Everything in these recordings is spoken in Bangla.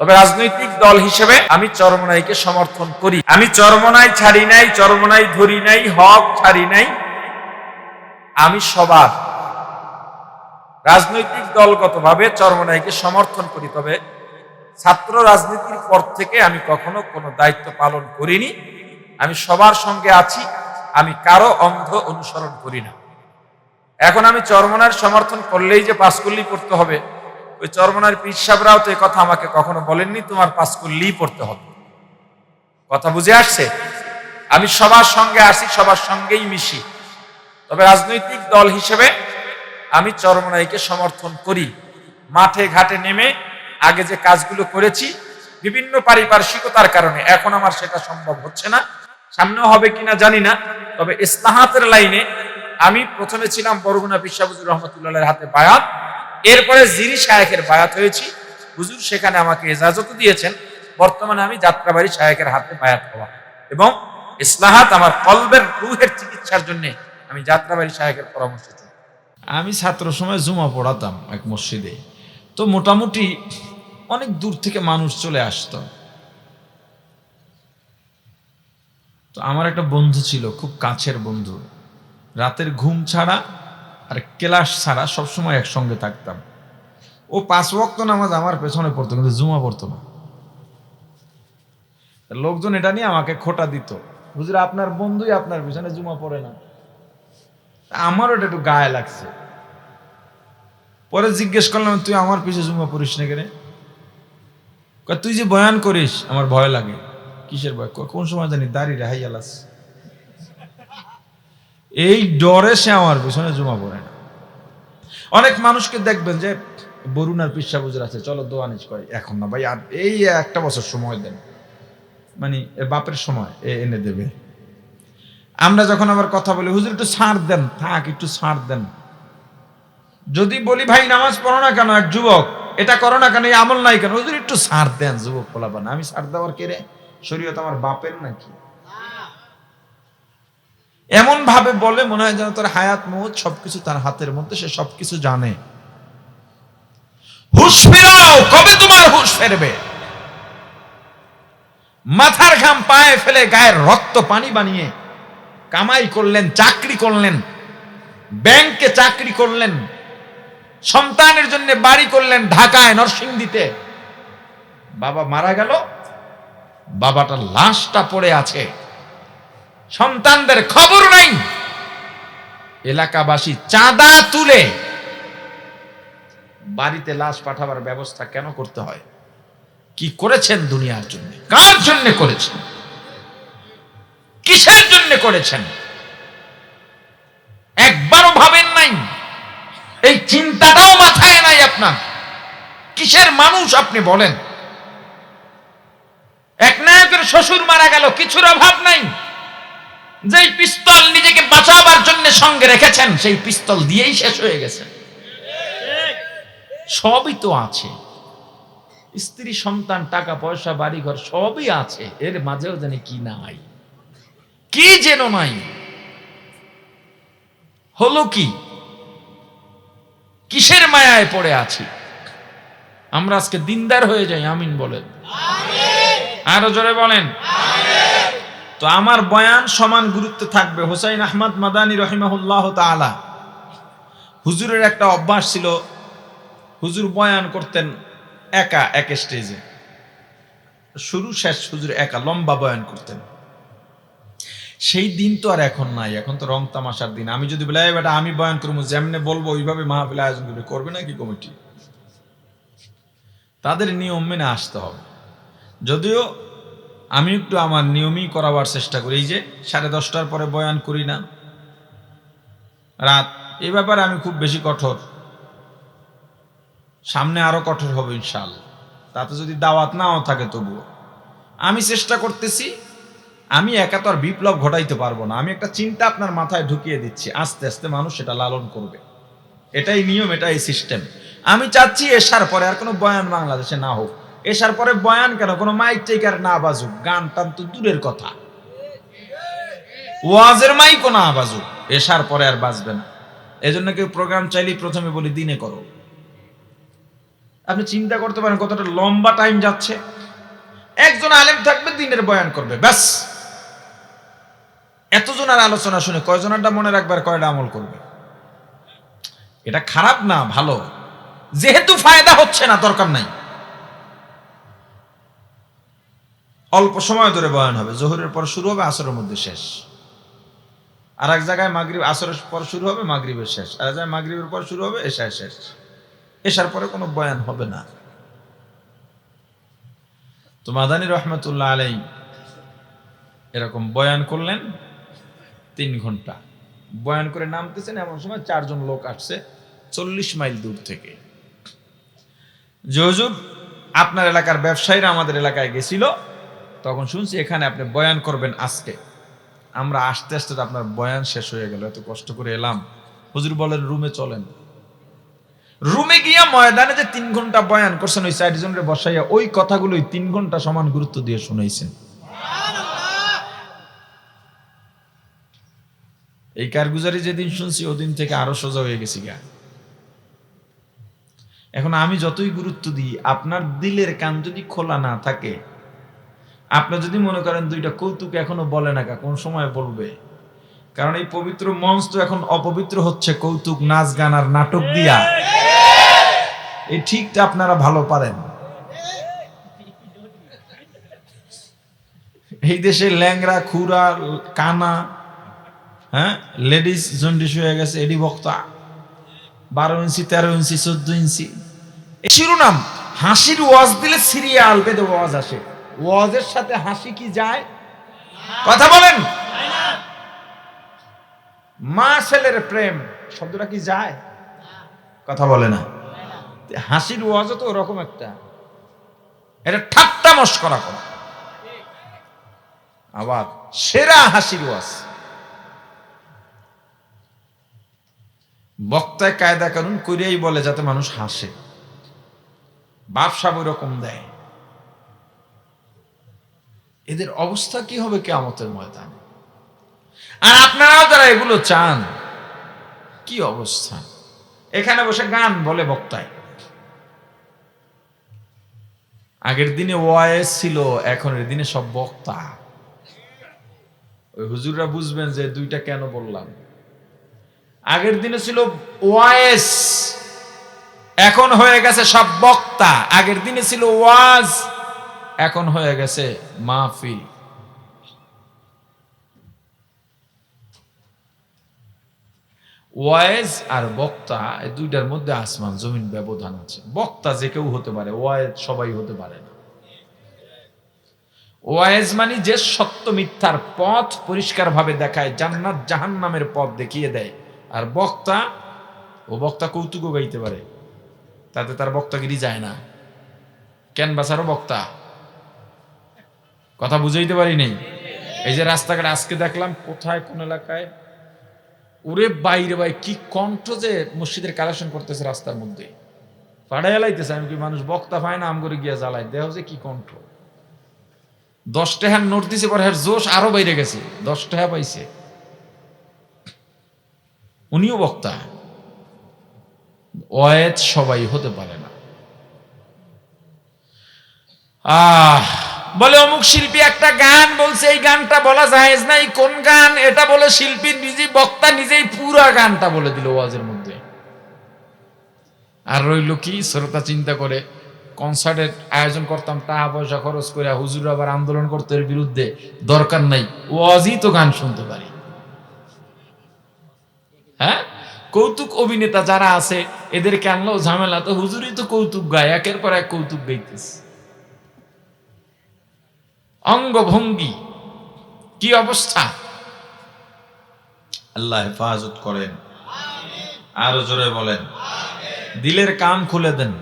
তবে রাজনৈতিক দল হিসেবে আমি চরমনাইকে সমর্থন করি। আমি চরমনাই ছাড়ি নাই, চরমনাই ধরি নাই, হক ছাড়ি নাই। আমি সবার রাজনৈতিক দলগতভাবে চরমনাইকে সমর্থন করি, তবে ছাত্র রাজনীতির পর থেকে আমি কখনো কোনো দায়িত্ব পালন করিনি। আমি সবার সঙ্গে আছি, আমি কারও অন্ধ অনুসরণ করি না। এখন আমি চরমনার সমর্থন করলেই যে পাঁচকুল্লি করতে হবে ওই চরমনার পিসাবরাও তো এই কথা আমাকে কখনো বলেননি, তোমার পাঁচকুল্লি পড়তে হবে। কথা বুঝে আসছে? আমি সবার সঙ্গে আসি, সবার সঙ্গেই মিশি। তবে রাজনৈতিক দল হিসেবে আমি চরমনাইকে সমর্থন করি। মাঠে ঘাটে নেমে আগে যে কাজগুলো করেছি, বিভিন্ন পারিপার্শ্বিকতার কারণে, এখন আমার সেটা সম্ভব হচ্ছে না। সামনেও হবে কিনা জানি না, তবে ইস্তাহাতের লাইনে আমি প্রথমে ছিলাম বরগুনা পিসাবুজুর রহমতুল্লাহের হাতে বায়াত। এরপরে জিরি শায়েখের বায়াত হয়েছি। হুজুর সেখানে আমাকে এজাজত দিয়েছেন, বর্তমানে আমি যাত্রাবাড়ি শায়েখের হাতে বায়াত হওয়া। এবং ইসলাহাত আমার কলবের রুহের চিকিৎসার জন্য আমি যাত্রাবাড়ি শায়েখের পরামর্শ আমি ছাত্র সময় জুমা পড়াতাম এক মসজিদে। তো মোটামুটি অনেক দূর থেকে মানুষ চলে আসতো। তো আমার একটা বন্ধু ছিল, খুব কাছের বন্ধু। রাতের ঘুম ছাড়া আর ক্লাস ছাড়া সবসময় একসঙ্গে থাকতাম। ও পাঁচ ওয়াক্ত নামাজ আমার পেছনে পড়তো, কিন্তু জুমা পড়তো না। লোকজন এটা নিয়ে আমাকে খোটা দিত। বুঝলে আপনার বন্ধুই আপনার পেছনে জুমা পড়ে না। আমারও এটা একটু গায়ে লাগছে। পরে জিজ্ঞেস করলাম, তুই আমার পিছে জুমা পড়িস না কেন? তুই যে বয়ান করিস, আমার ভয় লাগে। কিসের ভয়? কোন সময় জানি দাড়ি রেহাই আলাস এই ডরে সে আমার পিছনে জমা পড়ে না। অনেক মানুষকে দেখবেন যে বরুণার পিসা বুঝে আছে চলো দোয়া দোয়ানিজ করে। এখন না ভাই, আর এই একটা বছর সময় দেন। মানে বাপের সময় এ এনে দেবে। আমরা যখন আবার কথা বলি, হুজুর, একটু ছাড় দেন, থাক, একটু ছাড় দেন। যদি বলি, ভাই, নামাজ পড়ো না কেন? এক যুবক, এটা করো না কেন? এই আমল নাই কেন? হুজুর, একটু ছাড় দেন, যুবক পোলাপান। আমি ছাড় দেওয়ার কে রে? শরীয়ত আমার বাপের নাকি? এমন ভাবে বলে, মনে হয় যেন তার হায়াত মৌত সবকিছু তার হাতের মধ্যে, সে সবকিছু জানে। হুশ ফেরাও, কবে তোমার হুশ ফেরবে? মাথার ঘাম পায়ে ফেলে গায়ের রক্ত পানি বানিয়ে কামাই করলেন, চাকরি করলেন, ব্যাংকে চাকরি করলেন, সন্তানের জন্য বাড়ি করলেন, ঢাকায় নরসিংদীতে। বাবা মারা গেল, বাবাটা লাশটা পড়ে আছে। সন্তানদের খবর নাই। এলাকাবাসী চাঁদা তুলে বাড়িতে লাশ পাঠাবার ব্যবস্থা কেন করতে হয়? কি করেছেন দুনিয়ার জন্য? কার জন্য করেছেন? কিসের জন্য করেছেন? একবারও ভাবেন নাই। এই চিন্তাটাও মাথায় নাই আপনার। কিসের মানুষ আপনি বলেন? এক নায়কের শ্বশুর মারা গেল, কিছুর অভাব নাই। যেই পিস্তল নিজেকে বাঁচাবার জন্য সঙ্গে রেখেছেন সেই পিস্তল দিয়েই শেষ হয়ে গেছে। সবই তো আছে। স্ত্রী সন্তান টাকা পয়সা বাড়িঘর সবই আছে। এর মাঝেও জানি কি নাই। কি যেন নাই। হলো কি? কিসের মায়ায় পড়ে আছি? আমরা আজকে দিনদার হয়ে যাই আমিন বলেন। আরও জোরে বলেন। তো আমার বয়ান সমান গুরুত্ব থাকবে। হোসাইন আহমদ মাদানী রহিমাহুল্লাহ তাআলা হুজুরের একটা অভ্যাস ছিল, হুজুর বয়ান করতেন একা, এক স্টেজে। শুরু, শেষ হুজুর একা, লম্বা বয়ান করতেন। সেই দিন তো আর এখন নাই, এখন তো রং তামাশার দিন। আমি যদি বলে বেটা, আমি বয়ান করব, যেমনে বলব, ওইভাবে মাহফিল আয়োজন করবে করবে নাকি কমিটি? তাদের নিয়ম মেনে আসতে হবে। যদিও আমি একটু আমার নিয়মই করাবার চেষ্টা করি। এই যে সাড়ে দশটার পরে বয়ান করি না। রাত, এই ব্যাপারে আমি খুব বেশি কঠোর। সামনে আরও কঠোর হবে ইনশাল্লাহ তাতে যদি দাওয়াত নাও থাকে তবুও। আমি চেষ্টা করতেছি, আমি একা তো আর বিপ্লব ঘটাইতে পারব না। আমি একটা চিন্তা আপনার মাথায় ঢুকিয়ে দিচ্ছি, আস্তে আস্তে মানুষ সেটা লালন করবে। এটাই নিয়ম, এটাই সিস্টেম আমি চাচ্ছি এসার পরে আর কোনো বয়ান বাংলাদেশে না হোক। এসার পরে বয়ান কেন? কোনো মাইক টেকার না বাজুক। গান টান তো দূরের কথা। ওয়াজের মাইকও না বাজুক। এসার পরে আর বাজবে না। এজন্য কেউ প্রোগ্রাম চাইলেই প্রথমে বলি, দিনে করো। আপনি চিন্তা করতে পারেন কতটা লম্বা টাইম যাচ্ছে। একজন আলেম থাকবে, দিনের বয়ান করবে। ব্যাস। এতজনের আলোচনা শুনে কয়জনেরটা মনে রাখবার কয়টা আমল করবে? এটা খারাপ না, ভালো। যেহেতু ফায়দা হচ্ছে না, দরকার নাই। অল্প সময় ধরে বয়ান হবে। জোহরের পর শুরু হবে, আসরের মধ্যে শেষ। আর এক জায়গায় মাগরিব, আসরের পর শুরু হবে, মাগরিবের শেষ। আর এক জায়গায় মাগরিবের পর শুরু হবে, এশায় শেষ। এশার পরে কোনো বয়ান হবে না। তো মাদানী রহমতুল্লাহ আলাই এরকম বয়ান করলেন তিন ঘণ্টা। বয়ান করে নামতেছেন, এমন সময় চারজন লোক আসছে চল্লিশ মাইল দূর থেকে। জহুজুর আপনার এলাকার ব্যবসায়ীরা আমাদের এলাকায় গেছিল। তখন শুনছি এখানে আপনি বয়ান করবেন আজকে। আমরা আস্তে আস্তে আপনার বয়ান শেষ হয়ে গেল, এত কষ্ট করে এলাম। হুজুর বলেন, রুমে চলেন। রুমে গিয়া ময়দানে যে তিন ঘণ্টা বয়ান করছেন, ওই চারজনের বসাইয়া ওই কথাগুলোই তিন ঘণ্টা সমান গুরুত্ব দিয়ে শুনাইছেন। এই কারগুজারি যেদিন শুনছি, ওদিন থেকে আরও সোজা হয়ে গেছি গা। এখন আমি যতই গুরুত্ব দিই, আপনার দিলের কান যদি খোলা না থাকে আপনি যদি মনে করেন দুইটা কৌতুক এখনও বলে না কা, কোন সময় বলবে? কারণ এই পবিত্র মঞ্চ তো এখন অপবিত্র হচ্ছে, কৌতুক, নাচ, গান আর নাটক দিয়া। এই ঠিকটা আপনারা ভালো পারেন। এই দেশে ল্যাংরা খুরা কানা হ্যাঁ লেডিস জন্ডিস হয়ে গেছে, এডি বক্তা। বারো ইঞ্চি, তেরো ইঞ্চি, চোদ্দ ইঞ্চি। এই শিরোনাম, হাসির ওয়াজ দিলে সিরিয়াল বেদে ওয়াজ আসে। ওয়াজের সাথে হাসি কি যায়? কথা বলেন। মা ছেলের প্রেম শব্দটা কি যায়? কথা বলে না। হাসির ওয়াজও তো ওরকম একটা। এটা ঠাট্টা মস্করা করা। আবার সেরা হাসির ওয়াজ। বক্তায় কায়দা কানুন করিয়াই বলে যাতে মানুষ হাসে। ব্যবসা রকম দেয়। এদের অবস্থা কি হবে কেমতের ময়দানে? আর আপনারাও যারা এগুলো চান, কি অবস্থা? এখানে বসে গান বলে বক্তায়। আগের দিনে ওয়াইস ছিল, এখনের দিনে সব বক্তা। ওই হুজুররা বুঝবেন যে দুইটা কেন বললাম। আগের দিনে ছিল ওয়াইস এখন হয়ে গেছে সব বক্তা। আগের দিনে ছিল ওয়াজ এখন হয়ে গেছে মাহফিল। ওয়েজ আর বক্তা, এই দুইটার মধ্যে আসমান, জমিন ব্যবধান আছে। বক্তা যে কেউ হতে পারে ওয়াইজ সবাই হতে পারে না। ওয়াইজ মানে যে সত্য মিথ্যার পথ পরিষ্কারভাবে দেখায়, জান্নাত জাহান্নামের পথ দেখিয়ে দেয়। আর বক্তা, ও বক্তা কৌতুকও গাইতে পারে, তাতে তার বক্তাগিরি যায় না। কেন বাসারও বক্তা। কথা বুঝাইতে পারি নেই। এই যে রাস্তাঘাট আজকে দেখলাম কোথায়, কোন এলাকায়? ওরে বাইরে ভাই, কি কণ্ঠ যে মসজিদের কালেকশন করতেছে রাস্তার মধ্যে। পাড়ায় এলাইতেছে আমি কি মানুষ বক্তা পায় না, আম করে গিয়া জ্বালাই দেহ যে কি কণ্ঠ। দশ টাকার নোট দিছে, পরে হ্যাঁ জোশ আরও বাইরে গেছে। দশ টাকা পাইছে। উনিও বক্তা। ওয়েদ সবাই হতে পারে না। আহ! বলে, অমুক শিল্পী একটা গান বলছে, এই গানটা বলা জায়েজ নাই। কোন গান? এটা বলে শিল্পী নিজেই, বক্তা নিজেই পুরা গানটা বলে দিল ওয়াজের মধ্যে। আর রইল কি? শ্রোতা চিন্তা করে, কনসার্টের আয়োজন করতাম টাকা পয়সা খরচ করে হুজুর আবার আন্দোলন করতে বিরুদ্ধে, দরকার নাই। ওয়াজই তো গান শুনতে পারি। হ্যাঁ? কৌতুক অভিনেতা যারা আছে, এদেরকে আনলেও ঝামেলা, তো হুজুরই তো কৌতুক গায়, একের পর এক কৌতুক গাইতেছে। অঙ্গভঙ্গি, কি অবস্থা? আল্লাহ হেফাজত করেন। আরও জোরে বলেন। দিলের কান খুলে দেন।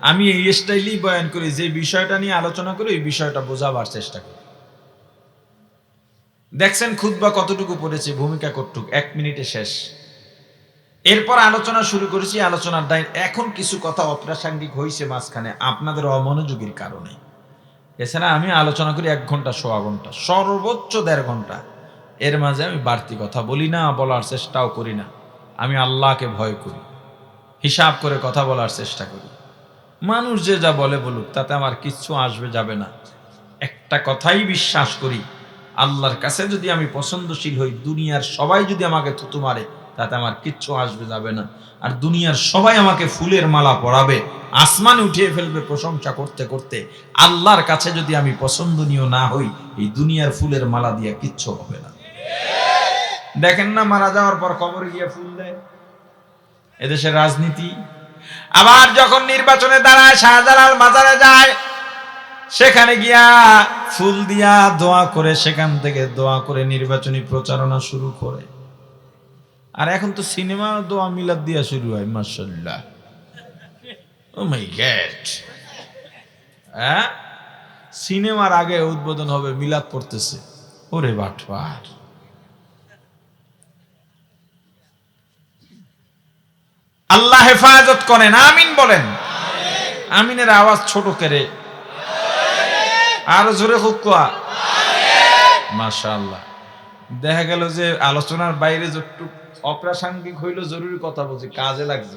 আমি এই স্টাইলেই বয়ান করি, যে বিষয়টা নিয়ে আলোচনা করি, ওই বিষয়টা বোঝাবার চেষ্টা করি। দেখছেন খুদবা কতটুকু পড়েছে, ভূমিকা কতটুক? এক মিনিটে শেষ। এরপর আলোচনা শুরু করেছি, আলোচনার দায়। এখন কিছু কথা অপ্রাসঙ্গিক হয়েছে মাঝখানে, আপনাদের অমনোযোগীর কারণে। এছাড়া আমি আলোচনা করি এক ঘণ্টা, সোয়া ঘণ্টা, সর্বোচ্চ দেড় ঘণ্টা। এর মাঝে আমি বাড়তি কথা বলি না, বলার চেষ্টাও করি না। আমি আল্লাহকে ভয় করি, হিসাব করে কথা বলার চেষ্টা করি। মানুষ যে যা বলে বলুক, তাতে আমার কিচ্ছু আসবে, যাবে না। একটা কথাই বিশ্বাস করি, আল্লাহর কাছে যদি আমি পছন্দশীল হই, দুনিয়ার সবাই যদি আমাকে থুতু মারে তাতে আমার কিচ্ছু আসবে, যাবে না। আর দুনিয়ার সবাই আমাকে ফুলের মালা পরাবে, আসমানে উঠিয়ে ফেলবে প্রশংসা করতে করতে। আল্লাহর কাছে যদি আমি পছন্দনীয় না হই, এই দুনিয়ার ফুলের মালা দিয়ে কিচ্ছু হবে না। দেখেন না, মারা যাওয়ার পর কবরে গিয়ে ফুল দেয়। এদেশের রাজনীতি। আবার যখন নির্বাচনে দাঁড়ায়, শাহজালাল মাজারে যায়, সেখানে গিয়া ফুল দিয়া দোয়া করে, সেখান থেকে দোয়া করে নির্বাচনী প্রচারণা শুরু করে। আর এখন তো সিনেমা দোয়া মিলাদ দিয়া শুরু হয় মার্শাল্লাহ ও মাই গড হ্যাঁ? সিনেমার আগে উদ্বোধন হবে, মিলাদ পড়তেছে। ওরে বাটবার আল্লাহ হেফাজত করেন, আমিন বলেন। আমিনের আওয়াজ ছোট করে আরও জোরে হোক কোয়া। মাশাআল্লাহ। দেখা গেল যে আলোচনার বাইরে একটু অপ্রাসঙ্গিক হইল জরুরি কথা বলছি, কাজে লাগছে।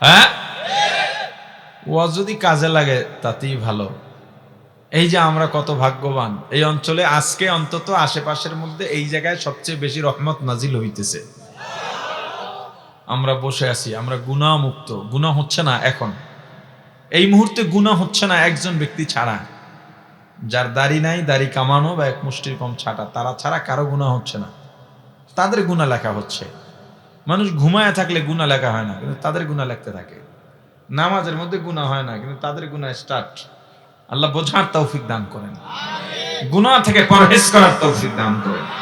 হ্যাঁ? ও যদি কাজে লাগে, তাতেই ভালো। এই যে আমরা কত ভাগ্যবান, এই অঞ্চলে আজকে অন্তত আশেপাশের মধ্যে এই জায়গায় সবচেয়ে বেশি রহমত নাজিল হইতেছে। আমরা বসে আছি, আমরা গুণা মুক্ত গুণা হচ্ছে না এখন। এই মুহূর্তে গুণা হচ্ছে না একজন ব্যক্তি ছাড়া। যার দাড়ি নাই দাড়ি কামানো বা এক মুষ্টির কম ছাটা তারা ছাড়া কারও গুণা হচ্ছে না। তাদের গুণা লেখা হচ্ছে। মানুষ ঘুমায় থাকলে গুণা লেখা হয় না কিন্তু তাদের গুণা লেখতে থাকে। নামাজের মধ্যে গুণা হয় না কিন্তু তাদের গুণা স্টার্ট আল্লাহ বোঝার তৌফিক দান করেন। গুণা থেকে পরহেজ করার তৌফিক দান করেন।